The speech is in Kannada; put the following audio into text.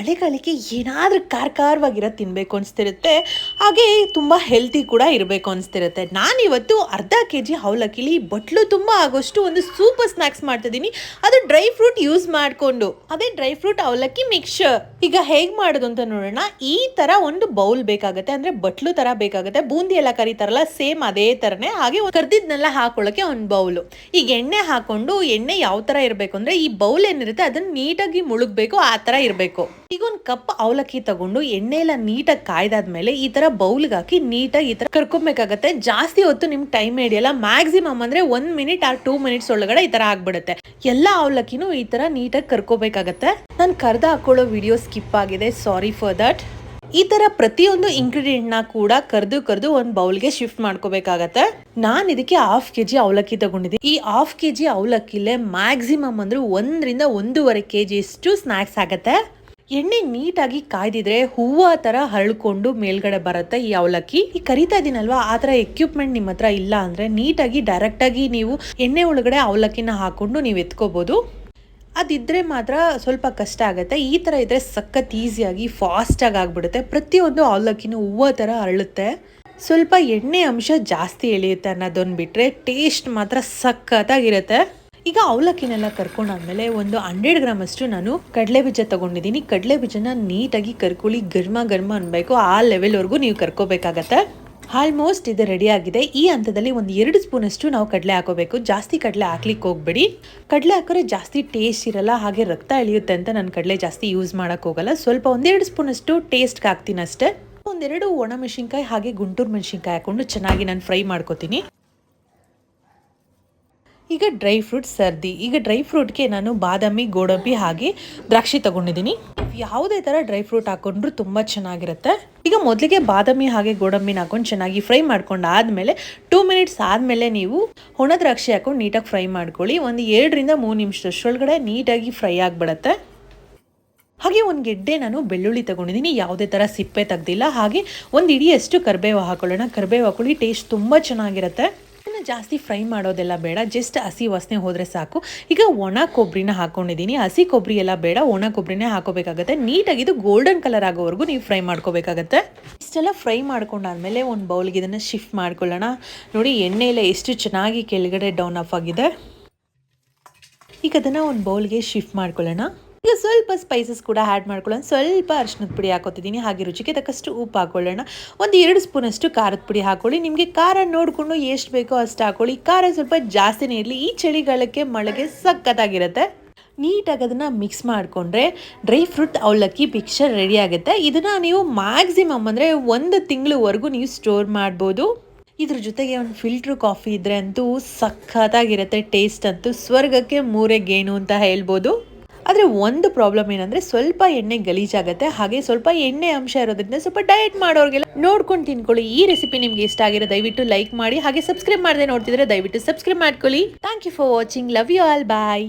ಮಳೆಗಾಲಕ್ಕೆ ಏನಾದರೂ ಖಾರ ಖಾರವಾಗಿರೋದು ತಿನ್ನಬೇಕು ಅನಿಸ್ತಿರುತ್ತೆ. ಹಾಗೆ ತುಂಬ ಹೆಲ್ತಿ ಕೂಡ ಇರಬೇಕು ಅನಿಸ್ತಿರುತ್ತೆ. ನಾನಿವತ್ತು ಅರ್ಧ ಕೆ ಜಿ ಅವಲಕ್ಕಿಲಿ ಬಟ್ಲು ತುಂಬ ಆಗೋಷ್ಟು ಒಂದು ಸೂಪರ್ ಸ್ನ್ಯಾಕ್ಸ್ ಮಾಡ್ತಿದ್ದೀನಿ. ಅದು ಡ್ರೈ ಫ್ರೂಟ್ ಯೂಸ್ ಮಾಡಿಕೊಂಡು. ಅದೇ ಡ್ರೈ ಫ್ರೂಟ್ ಅವಲಕ್ಕಿ ಮಿಕ್ಸ್ಚರ್ ಈಗ ಹೇಗೆ ಮಾಡೋದು ಅಂತ ನೋಡೋಣ. ಈ ಥರ ಒಂದು ಬೌಲ್ ಬೇಕಾಗುತ್ತೆ. ಅಂದರೆ ಬಟ್ಲು ಥರ ಬೇಕಾಗುತ್ತೆ. ಬೂಂದಿ ಎಲ್ಲ ಕರೀತಾರಲ್ಲ ಸೇಮ್ ಅದೇ ಥರನೇ ಹಾಗೆ ಕರ್ದಿದ್ನೆಲ್ಲ ಹಾಕೊಳ್ಳೋಕ್ಕೆ ಒಂದು ಬೌಲು ಈಗ ಎಣ್ಣೆ ಹಾಕೊಂಡು ಎಣ್ಣೆ ಯಾವ ಥರ ಇರಬೇಕು ಅಂದರೆ ಈ ಬೌಲ್ ಏನಿರುತ್ತೆ ಅದನ್ನು ನೀಟಾಗಿ ಮುಳುಗಬೇಕು, ಆ ಥರ ಇರಬೇಕು. ಈಗ ಒಂದು ಕಪ್ ಅವಲಕ್ಕಿ ತಗೊಂಡು ಎಣ್ಣೆ ಎಲ್ಲ ನೀಟಾಗಿ ಕಾಯ್ದಾದ್ಮೇಲೆ ಈ ತರ ಬೌಲ್ಗೆ ಹಾಕಿ ನೀಟಾಗಿ ಈ ತರ ಕರ್ಕೊಬೇಕಾಗತ್ತೆ. ಜಾಸ್ತಿ ಹೊತ್ತು ನಿಮ್ ಟೈಮ್ ಹಿಡಿಯಲ್ಲ. ಮ್ಯಾಕ್ಸಿಮಮ್ ಅಂದ್ರೆ ಒಂದ್ ಮಿನಿಟ್ ಆರ್ ಟೂ ಮಿನಿಟ್ಸ್ ಒಳಗಡೆ ಈ ತರ ಆಗ್ಬಿಡುತ್ತೆ. ಎಲ್ಲ ಅವಲಕ್ಕಿನೂ ಈ ತರ ನೀಟಾಗಿ ಕರ್ಕೋಬೇಕಾಗತ್ತೆ. ನಾನು ಕರ್ದ ಹಾಕೊಳ್ಳೋ ವಿಡಿಯೋ ಸ್ಕಿಪ್ ಆಗಿದೆ. ಸಾರಿ ಫಾರ್ ದಟ್ ಈ ತರ ಪ್ರತಿಯೊಂದು ಇಂಗ್ರೀಡಿಯೆಂಟ್ನ ಕೂಡ ಕರ್ದು ಕರ್ದು ಒಂದು ಬೌಲ್ಗೆ ಶಿಫ್ಟ್ ಮಾಡ್ಕೋಬೇಕಾಗತ್ತೆ. ನಾನು ಇದಕ್ಕೆ ಹಾಫ್ ಕೆ ಜಿ ಅವಲಕ್ಕಿ ತಗೊಂಡಿದ್ದೀನಿ. ಈ ಹಾಫ್ ಕೆ ಜಿ ಅವಲಕ್ಕಿಲೆ ಮ್ಯಾಕ್ಸಿಮಮ್ ಅಂದ್ರೆ ಒಂದರಿಂದ ಒಂದೂವರೆ ಕೆ ಜಿ ಸ್ನ್ಯಾಕ್ಸ್ ಆಗತ್ತೆ. ಎಣ್ಣೆ ನೀಟಾಗಿ ಕಾಯ್ದಿದ್ರೆ ಹೂವ ತರ ಹರಳ್ಕೊಂಡು ಮೇಲ್ಗಡೆ ಬರುತ್ತೆ ಈ ಅವಲಕ್ಕಿ. ಈ ಕರಿತಾ ಇದೀನಲ್ವಾ? ಆ ತರ ಎಕ್ವಿಪ್ಮೆಂಟ್ ನಿಮ್ಮ ಹತ್ರ ಇಲ್ಲ ಅಂದ್ರೆ ನೀಟಾಗಿ ಡೈರೆಕ್ಟ್ ಆಗಿ ನೀವು ಎಣ್ಣೆ ಒಳಗಡೆ ಅವಲಕ್ಕಿನ ಹಾಕೊಂಡು ನೀವು ಎತ್ಕೋಬಹುದು ಅದಿದ್ರೆ ಮಾತ್ರ ಸ್ವಲ್ಪ ಕಷ್ಟ ಆಗುತ್ತೆ. ಈ ಥರ ಇದ್ರೆ ಸಖತ್ ಈಸಿಯಾಗಿ ಫಾಸ್ಟಾಗಿ ಆಗಿಬಿಡುತ್ತೆ. ಪ್ರತಿಯೊಂದು ಅವಲಕ್ಕಿನೂ ಹೂವ ಥರ ಅರಳುತ್ತೆ ಸ್ವಲ್ಪ ಎಣ್ಣೆ ಅಂಶ ಜಾಸ್ತಿ ಎಳೆಯುತ್ತೆ ಅನ್ನೋದೊಂದು ಬಿಟ್ಟರೆ ಟೇಸ್ಟ್ ಮಾತ್ರ ಸಖತ್ತಾಗಿರುತ್ತೆ. ಈಗ ಅವಲಕ್ಕಿನೆಲ್ಲ ಕರ್ಕೊಂಡಾದ್ಮೇಲೆ ಒಂದು ಹಂಡ್ರೆಡ್ ಗ್ರಾಮ್ ಅಷ್ಟು ನಾನು ಕಡಲೆ ಬೀಜ ತಗೊಂಡಿದ್ದೀನಿ. ಕಡಲೆ ಬೀಜನ ನೀಟಾಗಿ ಕರ್ಕೊಳ್ಳಿ ಗರ್ಮ ಗರ್ಮ ಅನ್ಬೇಕು. ಆ ಲೆವೆಲ್ವರೆಗೂ ನೀವು ಕರ್ಕೋಬೇಕಾಗತ್ತೆ. ಆಲ್ಮೋಸ್ಟ್ ಇದು ರೆಡಿ ಆಗಿದೆ. ಈ ಹಂತದಲ್ಲಿ ಒಂದು ಎರಡು ಸ್ಪೂನ್ ಅಷ್ಟು ನಾವು ಕಡಲೆ ಹಾಕೋಬೇಕು. ಜಾಸ್ತಿ ಕಡಲೆ ಹಾಕ್ಲಿಕ್ಕೆ ಹೋಗ್ಬೇಡಿ. ಕಡಲೆ ಹಾಕೋರೆ ಜಾಸ್ತಿ ಟೇಸ್ಟ್ ಇರಲ್ಲ, ಹಾಗೆ ರಕ್ತ ಎಳೆಯುತ್ತೆ ಅಂತ ನಾನು ಕಡಲೆ ಜಾಸ್ತಿ ಯೂಸ್ ಮಾಡಕ್ ಹೋಗಲ್ಲ. ಸ್ವಲ್ಪ ಒಂದೆರಡು ಸ್ಪೂನ್ ಅಷ್ಟು ಟೇಸ್ಟ್ಗೆ ಹಾಕ್ತೀನಿ ಅಷ್ಟೇ. ಒಂದೆರಡು ಒಣ ಮೆಣಸಿನ್ಕಾಯಿ ಹಾಗೆ ಗುಂಟೂರು ಮೆಣಸಿನ್ಕಾಯಿ ಹಾಕೊಂಡು ಚೆನ್ನಾಗಿ ನಾನು ಫ್ರೈ ಮಾಡ್ಕೋತೀನಿ. ಈಗ ಡ್ರೈ ಫ್ರೂಟ್ ಸರ್ದಿ. ಈಗ ಡ್ರೈ ಫ್ರೂಟ್ಗೆ ನಾನು ಬಾದಾಮಿ, ಗೋಡಂಬಿ ಹಾಗೆ ದ್ರಾಕ್ಷಿ ತಗೊಂಡಿದ್ದೀನಿ. ಯಾವುದೇ ಥರ ಡ್ರೈ ಫ್ರೂಟ್ ಹಾಕೊಂಡ್ರು ತುಂಬ ಚೆನ್ನಾಗಿರುತ್ತೆ. ಈಗ ಮೊದಲಿಗೆ ಬಾದಾಮಿ ಹಾಗೆ ಗೋಡಂಬಿನ ಹಾಕೊಂಡು ಚೆನ್ನಾಗಿ ಫ್ರೈ ಮಾಡ್ಕೊಂಡು ಆದಮೇಲೆ ಟೂ ಮಿನಿಟ್ಸ್ ಆದಮೇಲೆ ನೀವು ಒಣ ದ್ರಾಕ್ಷಿ ಹಾಕೊಂಡು ನೀಟಾಗಿ ಫ್ರೈ ಮಾಡ್ಕೊಳ್ಳಿ. ಒಂದು ಎರಡರಿಂದ ಮೂರು ನಿಮಿಷದಷ್ಟೊಳಗಡೆ ನೀಟಾಗಿ ಫ್ರೈ ಆಗಿಬಿಡತ್ತೆ. ಹಾಗೆ ಒಂದು ಗೆಡ್ಡೆ ನಾನು ಬೆಳ್ಳುಳ್ಳಿ ತಗೊಂಡಿದ್ದೀನಿ. ಯಾವುದೇ ಥರ ಸಿಪ್ಪೆ ತೆಗ್ದಿಲ್ಲ. ಹಾಗೆ ಒಂದು ಇಡಿಯಷ್ಟು ಕರಿಬೇವು ಹಾಕೊಳ್ಳೋಣ. ಕರಿಬೇವು ಹಾಕೊಳ್ಳಿ, ಟೇಸ್ಟ್ ತುಂಬ ಚೆನ್ನಾಗಿರುತ್ತೆ. ಜಾಸ್ತಿ ಫ್ರೈ ಮಾಡೋದೆಲ್ಲ ಬೇಡ. ಜಸ್ಟ್ ಹಸಿ ವಾಸನೆ ಹೋದರೆ ಸಾಕು. ಈಗ ಒಣ ಕೊಬ್ಬರಿನ ಹಾಕೊಂಡಿದ್ದೀನಿ. ಹಸಿ ಕೊಬ್ಬರಿ ಎಲ್ಲ ಬೇಡ. ಒಣ ಕೊಬ್ಬರಿನೇ ಹಾಕೋಬೇಕಾಗತ್ತೆ. ನೀಟಾಗಿ ಇದು ಗೋಲ್ಡನ್ ಕಲರ್ ಆಗೋವರೆಗೂ ನೀವು ಫ್ರೈ ಮಾಡ್ಕೋಬೇಕಾಗತ್ತೆ. ಇಷ್ಟೆಲ್ಲ ಫ್ರೈ ಮಾಡ್ಕೊಂಡಾದ್ಮೇಲೆ ಒಂದು ಬೌಲ್ಗೆ ಇದನ್ನು ಶಿಫ್ಟ್ ಮಾಡ್ಕೊಳ್ಳೋಣ. ನೋಡಿ ಎಣ್ಣೆ ಎಲ್ಲ ಎಷ್ಟು ಚೆನ್ನಾಗಿ ಕೆಳಗಡೆ ಡೌನ್ ಆಫ್ ಆಗಿದೆ. ಈಗ ಅದನ್ನು ಒಂದು ಬೌಲ್ಗೆ ಶಿಫ್ಟ್ ಮಾಡ್ಕೊಳ್ಳೋಣ. ಸ್ವಲ್ಪ ಸ್ಪೈಸಸ್ ಕೂಡ ಆ್ಯಡ್ ಮಾಡ್ಕೊಳ್ಳೋಣ. ಸ್ವಲ್ಪ ಅರಿಶಿನದ ಪುಡಿ ಹಾಕೋತಿದ್ದೀನಿ. ಹಾಗೆ ರುಚಿಗೆ ತಕ್ಕಷ್ಟು ಉಪ್ಪು ಹಾಕೊಳ್ಳೋಣ. ಒಂದು ಎರಡು ಸ್ಪೂನಷ್ಟು ಖಾರದ ಪುಡಿ ಹಾಕೊಳ್ಳಿ. ನಿಮಗೆ ಖಾರ ನೋಡಿಕೊಂಡು ಎಷ್ಟು ಬೇಕೋ ಅಷ್ಟು ಹಾಕೊಳ್ಳಿ. ಖಾರ ಸ್ವಲ್ಪ ಜಾಸ್ತಿನೇ ಇರಲಿ. ಈ ಚಳಿಗಾಲಕ್ಕೆ ಮಳೆಗೆ ಸಖತ್ತಾಗಿರುತ್ತೆ. ನೀಟಾಗಿ ಅದನ್ನು ಮಿಕ್ಸ್ ಮಾಡಿಕೊಂಡ್ರೆ ಡ್ರೈ ಫ್ರೂಟ್ ಅವಲಕ್ಕಿ ಪಿಕ್ಚರ್ ರೆಡಿ ಆಗುತ್ತೆ. ಇದನ್ನು ನೀವು ಮ್ಯಾಕ್ಸಿಮಮ್ ಅಂದರೆ ಒಂದು ತಿಂಗಳವರೆಗೂ ನೀವು ಸ್ಟೋರ್ ಮಾಡ್ಬೋದು. ಇದ್ರ ಜೊತೆಗೆ ಒಂದು ಫಿಲ್ಟ್ರ್ ಕಾಫಿ ಇದ್ದರೆ ಅಂತೂ ಸಖತ್ತಾಗಿರುತ್ತೆ. ಟೇಸ್ಟ್ ಅಂತೂ ಸ್ವರ್ಗಕ್ಕೆ ಮೂರೇ ಗೇಣು ಅಂತ ಹೇಳ್ಬೋದು. ಆದರೆ ಒಂದು ಪ್ರಾಬ್ಲಮ್ ಏನಂದ್ರೆ ಸ್ವಲ್ಪ ಎಣ್ಣೆ ಗಲೀಜಾಗುತ್ತೆ. ಹಾಗೆ ಸ್ವಲ್ಪ ಎಣ್ಣೆ ಅಂಶ ಇರೋದ್ರಿಂದ ಸ್ವಲ್ಪ ಡಯಟ್ ಮಾಡೋರಿಗೆಲ್ಲ ನೋಡ್ಕೊಂಡು ತಿನ್ಕೊಳ್ಳಿ. ಈ ರೆಸಿಪಿ ನಿಮ್ಗೆ ಇಷ್ಟ ಆಗಿರೋ ದಯವಿಟ್ಟು ಲೈಕ್ ಮಾಡಿ, ಹಾಗೆ ಸಬ್ಸ್ಕ್ರೈಬ್ ಮಾಡದೆ ನೋಡ್ತಿದ್ರೆ ದಯವಿಟ್ಟು ಸಬ್ಸ್ಕ್ರೈಬ್ ಮಾಡ್ಕೊಳ್ಳಿ. Thank you for watching love you all bye